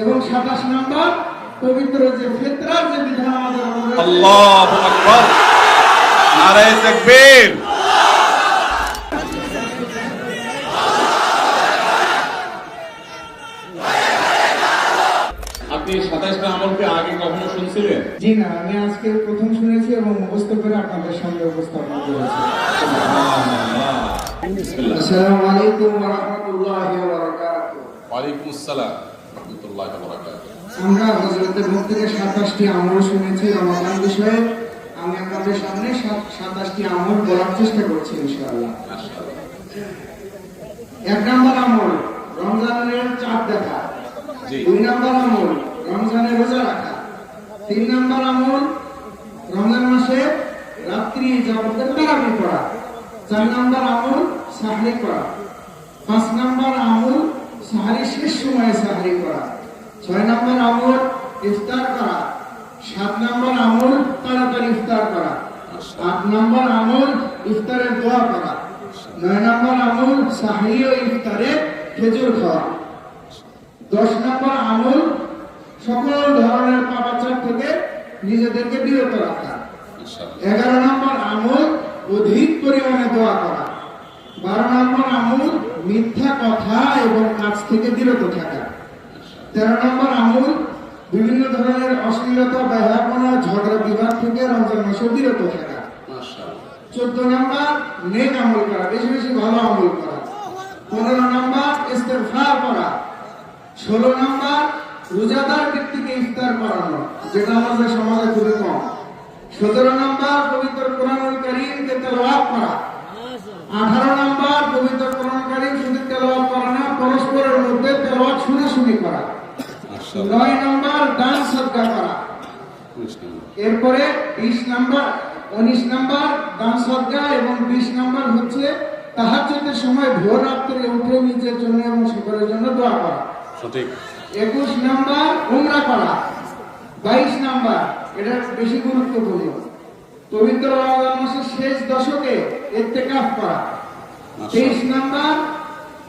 এবং সাতাশ নম্বর পবিত্র যে ফেতরার যে বিধান আমাদের রয়েছে, আকবার। নারায়ে তাকবীর। আপনি সাতাশটা আমলকে আগে কখনো শুনছিলেন? জি না আমি আজকে প্রথম শুনেছি এবং মুখস্থ করে আপনাদের সামনে উপস্থাপন করেছি। আসসালামু আলাইকুম ওয়া রাহমাতুল্লাহি ওয়া বারাকাতুহু। ওয়ালাইকুম আসসালাম। রহমতুল্লাহ বারাকাতুহু আমরা হজরতের মুখ থেকে সাতাশটি আমল শুনেছি রমাদান বিষয়ে। আমি আপনাদের সামনে সাতাশটি আমল বলার চেষ্টা করছি ইনশাআল্লাহ। এক নম্বর আমল রমজানের চাঁদ দেখা। দুই নম্বর আমল রমজানের রোজা রাখা। তিন নম্বর আমল রমজান মাসে রাত্রি যাবতের তারাবি পড়া। চার নম্বর আমল সাহরি করা পাঁচ নম্বর আমল সাহারি শেষ সময়ে সাহারি করা। ছয় নম্বর আমল, ইফতার করা। সাত নম্বর আমল, তাড়াতাড়ি ইফতার করা। আট নম্বর আমল, ইফতারের দোয়া করা। নয় নম্বর আমল সাহারি ও ইফতারে খেজুর খাওয়া। দশ নম্বর আমল, সকল ধরনের পাপাচার থেকে নিজেদেরকে বিরত রাখা। এগারো নম্বর আমল, অধিক পরিমাণে দোয়া করা। বারো নম্বর আমল মিথ্যা কথা এবং কাজ থেকে বিরত থাকা। তেরো নম্বর আমল বিভিন্ন ধরনের অশ্লীলতা ব্যয়াপনা ঝগড়া বিবাদ থেকে রমজান মাসে বিরত থাকা। চোদ্দ নম্বর নেক আমল করা বেশি বেশি ভালো আমল করা। পনেরো নম্বর ইস্তেফার করা। ষোলো নম্বর রোজাদার ব্যক্তিকে ইফতার করানো যেটা আমাদের সমাজে খুবই কম। সতেরো নম্বর পবিত্র কোরআনুল করিমকে তেলাওয়াত করা। আঠারো নম্বর পবিত্র শুনে করা। নয় নম্বর দান সদকা করা। এরপরে বিশ নাম্বার উনিশ নাম্বার দান সদকা এবং বিশ নাম্বার হচ্ছে তাহাজ্জুদের সময় ভোর রাত্রে উঠে নিজের জন্য এবং সকলের জন্য দোয়া করা। সঠিক। একুশ নাম্বার উমরা করা। বাইশ নাম্বার এটা বেশি গুরুত্বপূর্ণ। পবিত্র রমজান মাসের শেষ দশকে ইত্তেকাফ করা। তেইশ নাম্বার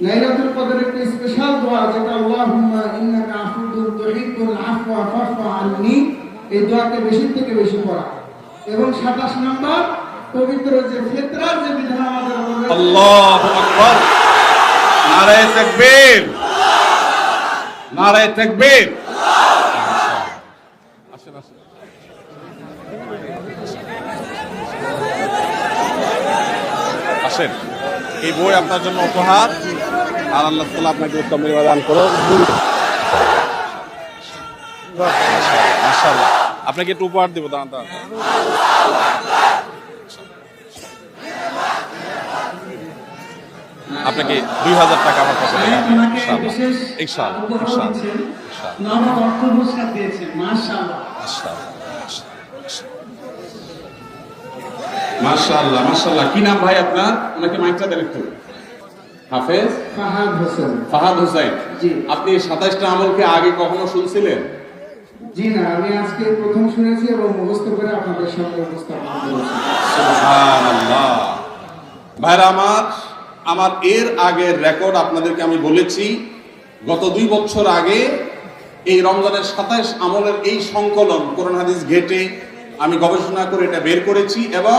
লাইলাতুল কদরের একটি স্পেশাল দোয়া যেটা আল্লাহুম্মা ইন্নাকা আফুদুন তুহিব্বুল আফওয়া ফাফু আননি। এই দোয়াকে বেশি থেকে বেশি পড়া। এবং 27 নাম্বার, পবিত্র যে ফিতরার যে বিধান আমাদের আল্লাহু আকবার। নারায়ে তাকবীর। নারায়ে তাকবীর। আসেন। এই বই আপনার জন্য উপহার। আর আল্লাহ তাআলা আপনাকে উত্তম দান মাশাআল্লাহ। আপনাকে একটু উপহার দেবো দাঁড়ান দাঁড়ান। আপনাকে দুই হাজার টাকা আমার মাশাআল্লাহ। মাশাআল্লাহ। মাশাআল্লাহ কি নাম ভাই আপনার? ওনাকে মাইকটা দেন একটু। হাফেজ? ফাহাদ হোসেন। ফাহাদ হোসেন। জি। আপনি সাতাশটা আমলকে আগে কখনো শুনছিলেন? জি না আমি আজকে প্রথম শুনেছি এবং মুখস্থ করে আপনাদের সামনে উপস্থাপন করেছি। সুবহানাল্লাহ। ভাইরা আমার আমার এর আগের রেকর্ড আপনাদেরকে আমি বলেছি গত দুই বছর আগে এই রমজানের সাতাইশ আমলের এই সংকলন কোরআন হাদিস ঘেটে আমি গবেষণা করে এটা বের করেছি এবং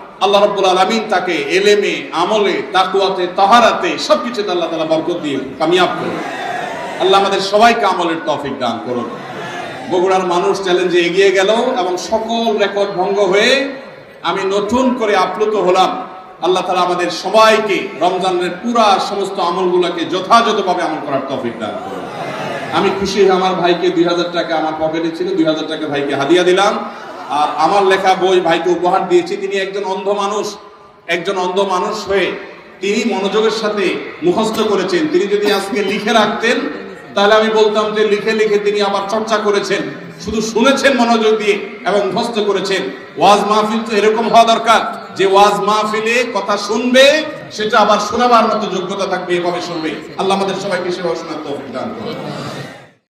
আল্লাহ রব্বুল আলমিন তাকে এলেমে, আমলে তাকুয়াতে তাহারাতে সবকিছুতে আল্লাহ তালা বরকত দিয়ে কামিয়াব করুন। আল্লাহ আমাদের সবাইকে আমলের তৌফিক দান করুন। বগুড়ার মানুষ চ্যালেঞ্জে এগিয়ে গেল এবং সকল রেকর্ড ভঙ্গ হয়ে আমি নতুন করে আপ্লুত হলাম। আল্লাহ তালা আমাদের সবাইকে রমজানের পুরা সমস্ত আমলগুলোকে যথাযথভাবে আমল করার তফিক দান করুন। আমি খুশি আমার ভাইকে দুই হাজার টাকা আমার পকেটে ছিল, দুই হাজার টাকা ভাইকে হাদিয়া দিলাম। আর আমার লেখা বই ভাইকে উপহার দিয়েছি। তিনি একজন অন্ধ মানুষ, একজন অন্ধ মানুষ হয়ে তিনি মনোযোগের সাথে মুখস্থ করেছেন। তিনি যদি আজকে লিখে রাখতেন, তাহলে আমি বলতাম যে লিখে লিখে তিনি আবার চর্চা করেছেন। শুধু শুনেছেন মনোযোগ দিয়ে এবং মুখস্থ করেছেন। ওয়াজ মাহফিল তো এরকম হওয়া দরকার যে ওয়াজ মাহফিলে কথা শুনবে, সেটা আবার শোনাবার মতো যোগ্যতা থাকবে, এভাবে শুনবে। আল্লাহ আমাদের সবাইকে সেভাবে শোনার দান করুন।